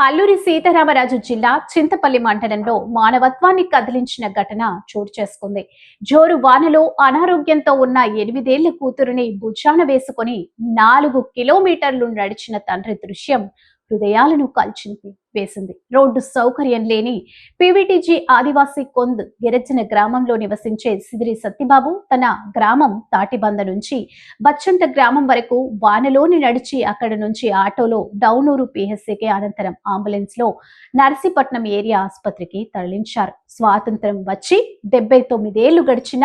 అల్లూరి సీతారామరాజు జిల్లా చింతపల్లి మండలంలో మానవత్వాన్ని కదిలించిన ఘటన చోటు చేసుకుంది. జోరు వానలో అనారోగ్యంతో ఉన్న ఎనిమిదేళ్ళ కూతురుని భుజాన వేసుకొని నాలుగు కిలోమీటర్లు నడిచిన తండ్రి దృశ్యం హృదయాలను కాల్చింది వేసింది. రోడ్డు సౌకర్యం లేని పీవీటీజీ ఆదివాసీ కొంద్ గిరిజన గ్రామంలో నివసించే సిదిరి సత్యబాబు తన గ్రామం తాటిబంద నుంచి బచ్చంట గ్రామం వరకు వానలోని నడిచి అక్కడ నుంచి ఆటోలో డౌనూరు పిహెచ్సికి అనంతరం అంబులెన్స్లో నర్సీపట్నం ఏరియా ఆసుపత్రికి తరలించారు. స్వాతంత్రం వచ్చి డెబ్బై తొమ్మిదేళ్ళు గడిచిన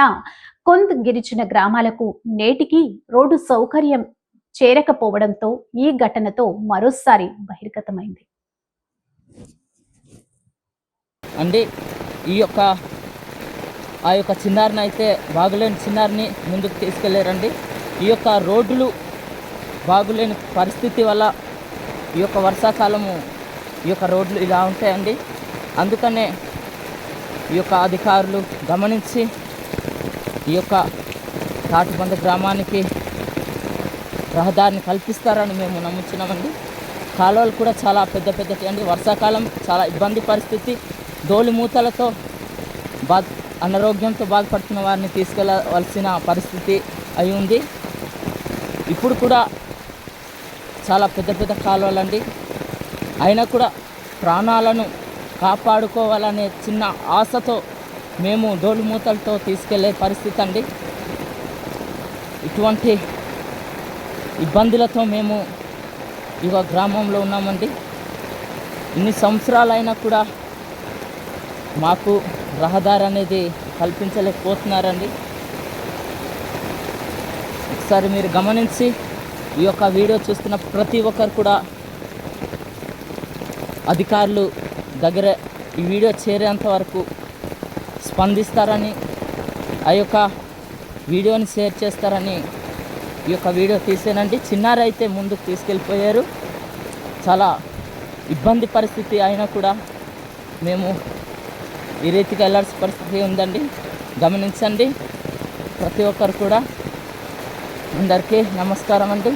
కొంద్ గిరిజన గ్రామాలకు నేటికి రోడ్డు సౌకర్యం చేరకపోవడంతో ఈ ఘటనతో మరోసారి బహిర్గతమైంది. అండి ఈ యొక్క ఆ యొక్క చిన్నారిని అయితే బాగులేని చిన్నారిని ముందుకు తీసుకెళ్ళారండి ఈ యొక్క రోడ్లు బాగులేని పరిస్థితి వల్ల ఈ యొక్క వర్షాకాలము ఈ యొక్క రోడ్లు ఇలా ఉంటాయండి. అందుకనే ఈ యొక్క అధికారులు గమనించి ఈ యొక్క తాటిబంద గ్రామానికి రహదారిని కల్పిస్తారని మేము నమ్ముతున్నామండి కాలువలు కూడా చాలా పెద్ద పెద్ద అండి. వర్షాకాలం చాలా ఇబ్బంది పరిస్థితి. దోలి మూతలతో బా అనారోగ్యంతో బాధపడుతున్న వారిని తీసుకెళ్ళవలసిన పరిస్థితి అయి ఉంది. ఇప్పుడు కూడా చాలా పెద్ద పెద్ద కాలువలండి. అయినా కూడా ప్రాణాలను కాపాడుకోవాలనే చిన్న ఆశతో మేము దోలుమూతలతో తీసుకెళ్ళే పరిస్థితి అండి. ఇటువంటి ఇబ్బందులతో మేము ఈ యొక్క గ్రామంలో ఉన్నామండి. ఇన్ని సంవత్సరాలైనా కూడా మాకు రహదారి అనేది కల్పించలేకపోతున్నారండి. ఒకసారి మీరు గమనించి ఈ యొక్క వీడియో చూస్తున్న ప్రతి ఒక్కరు కూడా అధికారులు దగ్గర ఈ వీడియో చేరేంత వరకు స్పందిస్తారని ఆ యొక్క వీడియోని షేర్ చేస్తారని ఈ యొక్క వీడియో తీసానండి చిన్నారు అయితే ముందుకు తీసుకెళ్ళిపోయారు. చాలా ఇబ్బంది పరిస్థితి అయినా కూడా మేము ఈ రీతికి వెళ్ళాల్సిన పరిస్థితి ఉందండి. గమనించండి. ప్రతి ఒక్కరు కూడా అందరికీ నమస్కారం అండి.